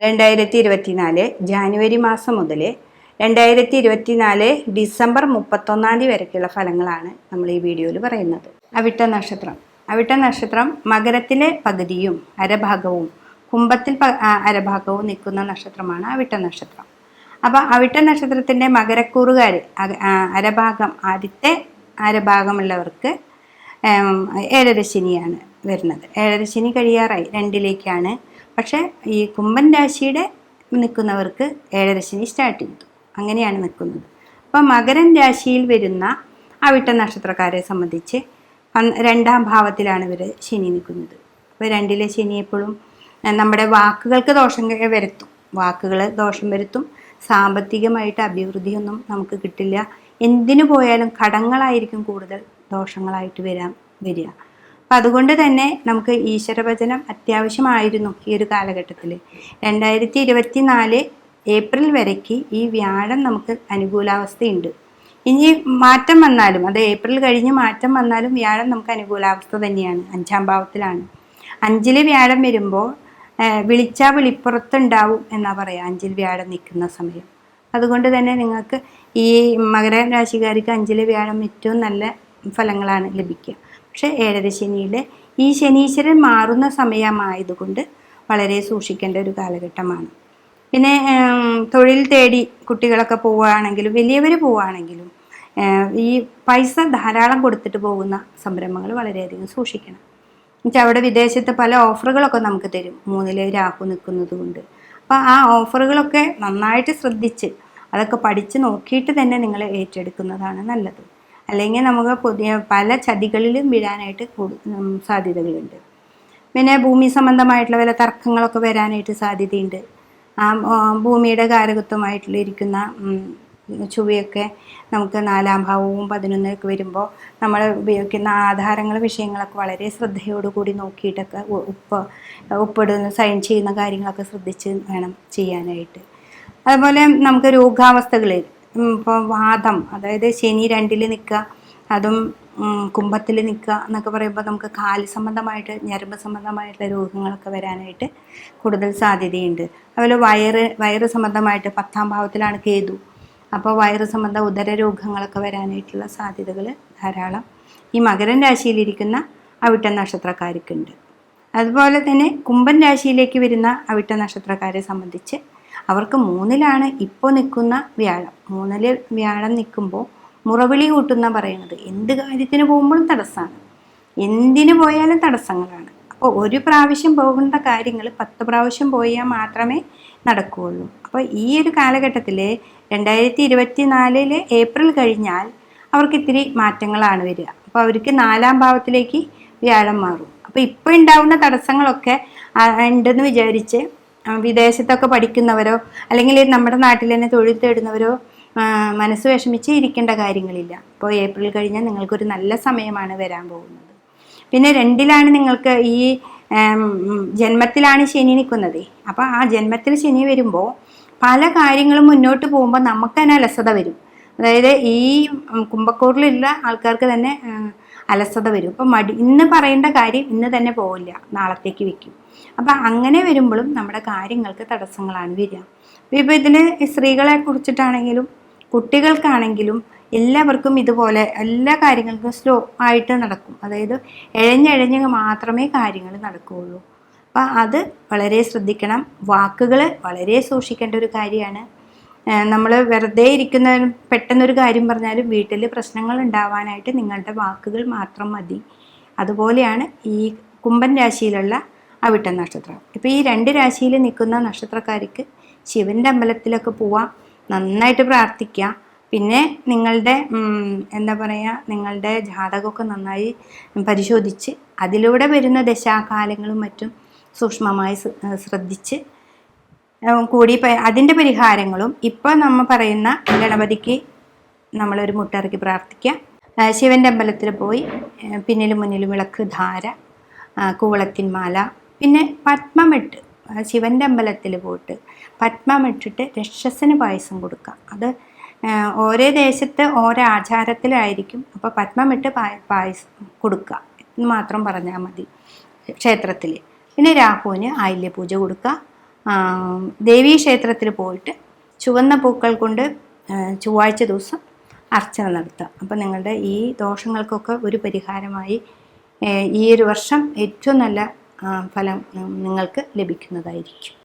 രണ്ടായിരത്തി ഇരുപത്തിനാല് ജാനുവരി മാസം മുതൽ രണ്ടായിരത്തി ഇരുപത്തിനാല് ഡിസംബർ മുപ്പത്തൊന്നാം തീയതി വരയ്ക്കുള്ള ഫലങ്ങളാണ് നമ്മൾ ഈ വീഡിയോയിൽ പറയുന്നത്. അവിട്ട നക്ഷത്രം. അവിട്ട നക്ഷത്രം മകരത്തിലെ പകുതിയും അരഭാഗവും കുംഭത്തിൽ അരഭാഗവും നിൽക്കുന്ന നക്ഷത്രമാണ് അവിട്ട നക്ഷത്രം. അപ്പോൾ അവിട്ട നക്ഷത്രത്തിന്റെ മകരക്കൂറുകാർ അരഭാഗം ആദ്യത്തെ അരഭാഗമുള്ളവർക്ക് ഏഴര ശനിയാണ് വരുന്നത്. ഏഴര ശനി കഴിയാറായി. രണ്ടിലേക്കാണ് പക്ഷേ ഈ കുംഭൻ രാശിയുടെ നിൽക്കുന്നവർക്ക് ഏഴരശനി സ്റ്റാർട്ട് ചെയ്തു. അങ്ങനെയാണ് നിൽക്കുന്നത്. അപ്പോൾ മകരൻ രാശിയിൽ വരുന്ന അവിട്ട നക്ഷത്രക്കാരെ സംബന്ധിച്ച് രണ്ടാം ഭാവത്തിലാണ് ഇവർ ശനി നിൽക്കുന്നത്. അപ്പോൾ രണ്ടിലെ ശനി എപ്പോഴും നമ്മുടെ വാക്കുകൾക്ക് ദോഷം വരുത്തും. വാക്കുകൾ ദോഷം വരുത്തും. സാമ്പത്തികമായിട്ട് അഭിവൃദ്ധിയൊന്നും നമുക്ക് കിട്ടില്ല. എന്തിനു പോയാലും കടങ്ങളായിരിക്കും കൂടുതൽ ദോഷങ്ങളായിട്ട് വരാൻ വരിക. അപ്പം അതുകൊണ്ട് തന്നെ നമുക്ക് ഈശ്വരഭജനം അത്യാവശ്യമായിരുന്നു ഈ ഒരു കാലഘട്ടത്തിൽ രണ്ടായിരത്തി ഇരുപത്തി നാല് ഏപ്രിൽ വരയ്ക്ക് ഈ വ്യാഴം നമുക്ക് അനുകൂലാവസ്ഥയുണ്ട്. ഇനി മാറ്റം വന്നാലും അത് ഏപ്രിൽ കഴിഞ്ഞ് മാറ്റം വന്നാലും വ്യാഴം നമുക്ക് അനുകൂലാവസ്ഥ തന്നെയാണ് അഞ്ചാം ഭാവത്തിലാണ്. അഞ്ചിൽ വ്യാഴം വരുമ്പോൾ വിളിച്ചാൽ വിളിപ്പുറത്തുണ്ടാവും എന്നാ പറയാ അഞ്ചിൽ വ്യാഴം നിൽക്കുന്ന സമയം. അതുകൊണ്ട് തന്നെ നിങ്ങൾക്ക് ഈ മകര രാശിക്കാർക്ക് അഞ്ചിൽ വ്യാഴം ഏറ്റവും നല്ല ഫലങ്ങളാണ് ലഭിക്കുക. പക്ഷേ ഏഴര ശനിയിൽ ഈ ശനീശ്വരൻ മാറുന്ന സമയമായതുകൊണ്ട് വളരെ സൂക്ഷിക്കേണ്ട ഒരു കാലഘട്ടമാണ്. പിന്നെ തൊഴിൽ തേടി കുട്ടികളൊക്കെ പോവുകയാണെങ്കിലും വലിയവർ പോവുകയാണെങ്കിലും ഈ പൈസ ധാരാളം കൊടുത്തിട്ട് പോകുന്ന സംരംഭങ്ങൾ വളരെയധികം സൂക്ഷിക്കണം. എന്നുവെച്ചാൽ അവിടെ വിദേശത്ത് പല ഓഫറുകളൊക്കെ നമുക്ക് തരും. മൂന്നിലെ രാഹു നിൽക്കുന്നത് കൊണ്ട് അപ്പോൾ ആ ഓഫറുകളൊക്കെ നന്നായിട്ട് ശ്രദ്ധിച്ച് അതൊക്കെ പഠിച്ച് നോക്കിയിട്ട് തന്നെ നിങ്ങൾ ഏറ്റെടുക്കുന്നതാണ് നല്ലത്. അല്ലെങ്കിൽ നമുക്ക് പുതിയ പല ചതികളിലും വീഴാനായിട്ട് സാധ്യതകളുണ്ട്. പിന്നെ ഭൂമി സംബന്ധമായിട്ടുള്ള വല്ല തർക്കങ്ങളൊക്കെ വരാനായിട്ട് സാധ്യതയുണ്ട്. ആ ഭൂമിയുടെ കാരകത്വമായിട്ടുള്ള ഇരിക്കുന്ന ചുവയൊക്കെ നമുക്ക് നാലാം ഭാവവും പതിനൊന്നൊക്കെ വരുമ്പോൾ നമ്മൾ ഉപയോഗിക്കുന്ന ആധാരങ്ങൾ വിഷയങ്ങളൊക്കെ വളരെ ശ്രദ്ധയോടുകൂടി നോക്കിയിട്ടൊക്കെ ഉപ്പ് ഉപ്പിടുന്ന സൈൻ ചെയ്യുന്ന കാര്യങ്ങളൊക്കെ ശ്രദ്ധിച്ച് വേണം ചെയ്യാനായിട്ട്. അതുപോലെ നമുക്ക് രോഗാവസ്ഥകൾ ഇപ്പോൾ വാദം അതായത് ശനി രണ്ടിൽ നിൽക്കുക അതും കുംഭത്തിൽ നിൽക്കുക എന്നൊക്കെ പറയുമ്പോൾ നമുക്ക് കാൽ സംബന്ധമായിട്ട് ഞരമ്പ് സംബന്ധമായിട്ടുള്ള രോഗങ്ങളൊക്കെ വരാനായിട്ട് കൂടുതൽ സാധ്യതയുണ്ട്. അതുപോലെ വയറ് വയറ് സംബന്ധമായിട്ട് പത്താം ഭാവത്തിലാണ് കേതു. അപ്പോൾ വയറ് സംബന്ധ ഉദര രോഗങ്ങളൊക്കെ വരാനായിട്ടുള്ള സാധ്യതകൾ ധാരാളം. ഈ മകരൻ രാശിയിലിരിക്കുന്ന അവിട്ട നക്ഷത്രക്കാർക്കുണ്ട്. അതുപോലെ തന്നെ കുംഭൻ രാശിയിലേക്ക് വരുന്ന അവിട്ട നക്ഷത്രക്കാരെ സംബന്ധിച്ച് അവർക്ക് മൂന്നിലാണ് ഇപ്പോൾ നിൽക്കുന്ന വ്യാഴം. മൂന്നിൽ വ്യാഴം നിൽക്കുമ്പോൾ മുറവിളി കൂട്ടുന്ന പറയുന്നത്. എന്ത് കാര്യത്തിന് പോകുമ്പോഴും തടസ്സമാണ് എന്തിനു പോയാലും തടസ്സങ്ങളാണ്. അപ്പോൾ ഒരു പ്രാവശ്യം പോകേണ്ട കാര്യങ്ങൾ പത്ത് പ്രാവശ്യം പോയാൽ മാത്രമേ നടക്കുകയുള്ളൂ. അപ്പോൾ ഈ ഒരു കാലഘട്ടത്തിൽ രണ്ടായിരത്തി ഇരുപത്തി നാലിൽ ഏപ്രിൽ കഴിഞ്ഞാൽ അവർക്ക് ഇത്തിരി മാറ്റങ്ങളാണ് വരിക. അപ്പോൾ അവർക്ക് നാലാം ഭാവത്തിലേക്ക് വ്യാഴം മാറും. അപ്പോൾ ഇപ്പോൾ ഉണ്ടാവുന്ന തടസ്സങ്ങളൊക്കെ ഉണ്ടെന്ന് വിചാരിച്ച് വിദേശത്തൊക്കെ പഠിക്കുന്നവരോ അല്ലെങ്കിൽ നമ്മുടെ നാട്ടിൽ തന്നെ തൊഴിൽ തേടുന്നവരോ മനസ്സ് വിഷമിച്ച് ഇരിക്കേണ്ട കാര്യങ്ങളില്ല. അപ്പോൾ ഏപ്രിൽ കഴിഞ്ഞാൽ നിങ്ങൾക്കൊരു നല്ല സമയമാണ് വരാൻ പോകുന്നത്. പിന്നെ രണ്ടിലാണ് നിങ്ങൾക്ക് ഈ ജന്മത്തിലാണ് ശനി നിൽക്കുന്നത്. അപ്പോൾ ആ ജന്മത്തിൽ ശനി വരുമ്പോൾ പല കാര്യങ്ങളും മുന്നോട്ട് പോകുമ്പോൾ നമുക്ക് തന്നെ അലസത വരും. അതായത് ഈ കുമ്പക്കൂറിലുള്ള ആൾക്കാർക്ക് തന്നെ അലസത വരും. അപ്പം മടി ഇന്ന് പറയേണ്ട കാര്യം ഇന്ന് തന്നെ പോവില്ല. നാളത്തേക്ക് വെക്കും. അപ്പം അങ്ങനെ വരുമ്പോഴും നമ്മുടെ കാര്യങ്ങൾക്ക് തടസ്സങ്ങളാണ് വരിക. ഇപ്പോൾ ഇതിന് സ്ത്രീകളെ കുറിച്ചിട്ടാണെങ്കിലും കുട്ടികൾക്കാണെങ്കിലും എല്ലാവർക്കും ഇതുപോലെ എല്ലാ കാര്യങ്ങൾക്കും സ്ലോ ആയിട്ട് നടക്കും. അതായത് എഴഞ്ഞഴഞ്ഞ് മാത്രമേ കാര്യങ്ങൾ നടക്കുകയുള്ളൂ. അപ്പം അത് വളരെ ശ്രദ്ധിക്കണം. വാക്കുകൾ വളരെ സൂക്ഷിക്കേണ്ട ഒരു കാര്യമാണ്. നമ്മൾ വെറുതെ ഇരിക്കുന്ന പെട്ടെന്നൊരു കാര്യം പറഞ്ഞാലും വീട്ടിൽ പ്രശ്നങ്ങൾ ഉണ്ടാവാനായിട്ട് നിങ്ങളുടെ വാക്കുകൾ മാത്രം മതി. അതുപോലെയാണ് ഈ കുംഭൻ രാശിയിലുള്ള അവിട്ട നക്ഷത്രം. ഇപ്പോൾ ഈ രണ്ട് രാശിയിൽ നിൽക്കുന്ന നക്ഷത്രക്കാർക്ക് ശിവന്റെ അമ്പലത്തിലൊക്കെ പോവാം നന്നായിട്ട് പ്രാർത്ഥിക്കുക പിന്നെ നിങ്ങളുടെ എന്താ പറയുക നിങ്ങളുടെ ജാതകമൊക്കെ നന്നായി പരിശോധിച്ച് അതിലൂടെ വരുന്ന ദശാകാലങ്ങളും മറ്റും സൂക്ഷ്മമായി ശ്രദ്ധിച്ച് കൂടി അതിന്റെ പരിഹാരങ്ങളും ഇപ്പോൾ നമ്മൾ പറയുന്ന ഗണപതിക്ക് നമ്മളൊരു മുട്ടിറക്കി പ്രാർത്ഥിക്കുക ശിവന്റെ അമ്പലത്തിൽ പോയി പിന്നിലും മുന്നിലും വിളക്ക് ധാര കൂവളത്തിൻ മാല പിന്നെ പത്മമിട്ട് ശിവന്റെ അമ്പലത്തിൽ പോയിട്ട് പത്മമിട്ടിട്ട് രക്ഷസന് പായസം കൊടുക്കുക അത് ഓരോ ദേശത്ത് ഓരോ ആചാരത്തിലായിരിക്കും. അപ്പോൾ പത്മമിട്ട് പായ പായസം കൊടുക്കുക എന്ന് മാത്രം പറഞ്ഞാൽ മതി ക്ഷേത്രത്തിൽ പിന്നെ രാഹുവിന് ആയില്യപൂജ കൊടുക്കുക. ദേവീ ക്ഷേത്രത്തിൽ പോയിട്ട് ചുവന്ന പൂക്കൾ കൊണ്ട് ചൊവ്വാഴ്ച ദിവസം അർച്ചന നടത്തുക. അപ്പം നിങ്ങളുടെ ഈ ദോഷങ്ങൾക്കൊക്കെ ഒരു പരിഹാരമായി ഈ ഒരു വർഷം ഏറ്റവും നല്ല ഫലം നിങ്ങൾക്ക് ലഭിക്കുന്നതായിരിക്കും.